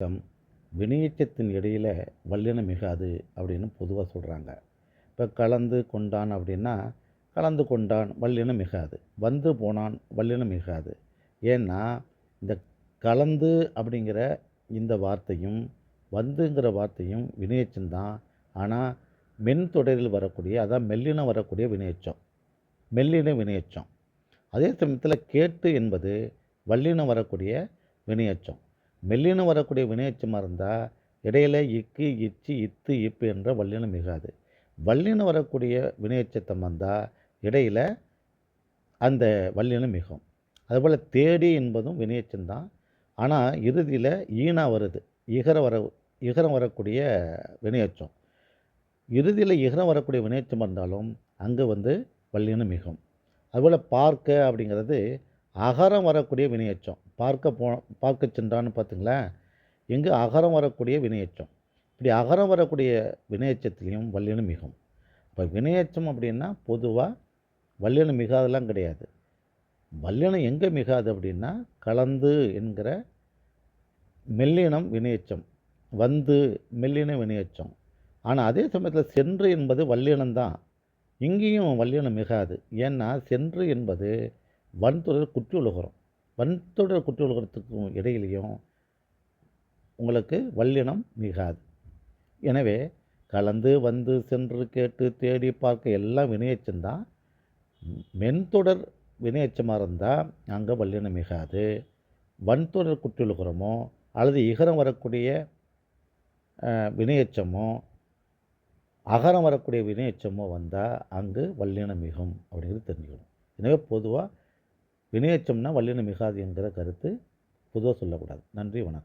தம் வினையச்சத்தின் இடையில் வல்லினம் மிகாது அப்படின்னு பொதுவாக சொல்கிறாங்க இப்போ கலந்து கொண்டான் அப்படின்னா கலந்து கொண்டான் வல்லினம் மிகாது வந்து போனான் வல்லினம் மிகாது ஏன்னா இந்த கலந்து அப்படிங்கிற இந்த வார்த்தையும் வந்துங்கிற வார்த்தையும் வினையச்சம் தான். ஆனால் மென் தொடரில் வரக்கூடிய அதான் மெல்லினம் வரக்கூடிய வினையச்சம். மெல்லின வினையச்சம். அதே சமயத்தில் கேட்டு என்பது வல்லினம் வரக்கூடிய வினையச்சம். மெல்லினம் வரக்கூடிய வினையச்சமாக இருந்தால் இடையில இக்கு இச்சு இத்து இப்பு என்ற வல்லினம் மிகாது. வல்லினம் வரக்கூடிய வினையச்சத்தம் வந்தால் இடையில அந்த வல்லினம் மிகும். அதுபோல் தேடி என்பதும் வினையச்சம்தான். ஆனால் இறுதியில் ஈனா வருது. இகர வர இகரம் வரக்கூடிய வினையச்சம். இறுதியில் இகரம் வரக்கூடிய வினையச்சம் இருந்தாலும் அங்கே வந்து வல்லினம் மிகும். அதுபோல் பார்க்க அப்படிங்கிறது அகரம் வரக்கூடிய வினையச்சம். பார்க்க போ பார்க்க சென்றான்னு பார்த்துங்களேன். இங்கு அகரம் வரக்கூடிய வினையச்சம். இப்படி அகரம் வரக்கூடிய வினையெச்சத்துலேயும் வல்லினம் மிகும். இப்போ வினையச்சம் அப்படின்னா பொதுவாக வல்லினு மிகாதெல்லாம் கிடையாது. வல்லினம் எங்கே மிகாது அப்படின்னா கலந்து என்கிற மெல்லினம் வினையச்சம். வந்து மெல்லின வினையச்சம். ஆனால் அதே சமயத்தில் சென்று என்பது வல்லினம்தான் இங்கேயும் வல்லினம் மிகாது. ஏன்னா சென்று என்பது வன்தொடர் குற்றியுலகம் வன்தொடர் குற்றியுலகத்துக்கும் இடையிலையும் உங்களுக்கு வல்லினம் மிகாது. எனவே கலந்து வந்து சென்று கேட்டு தேடி பார்க்க எல்லாம் வினையச்சம்தான் மென்தொடர் வினையச்சமாக இருந்தால் அங்கே வல்லினம் மிகாது. வன்தொடர் குற்றியுலகரமோ அல்லது இகரம் வரக்கூடிய வினையச்சமோ அகரம் வரக்கூடிய வினையச்சமோ வந்தால் அங்கு வல்லினம் மிகும் அப்படிங்கிறது தெரிஞ்சுக்கணும். எனவே பொதுவாக வினையச்சம்னா வல்லினம் மிகாது என்கிற கருத்து பொதுவாக சொல்லக்கூடாது. நன்றி வணக்கம்.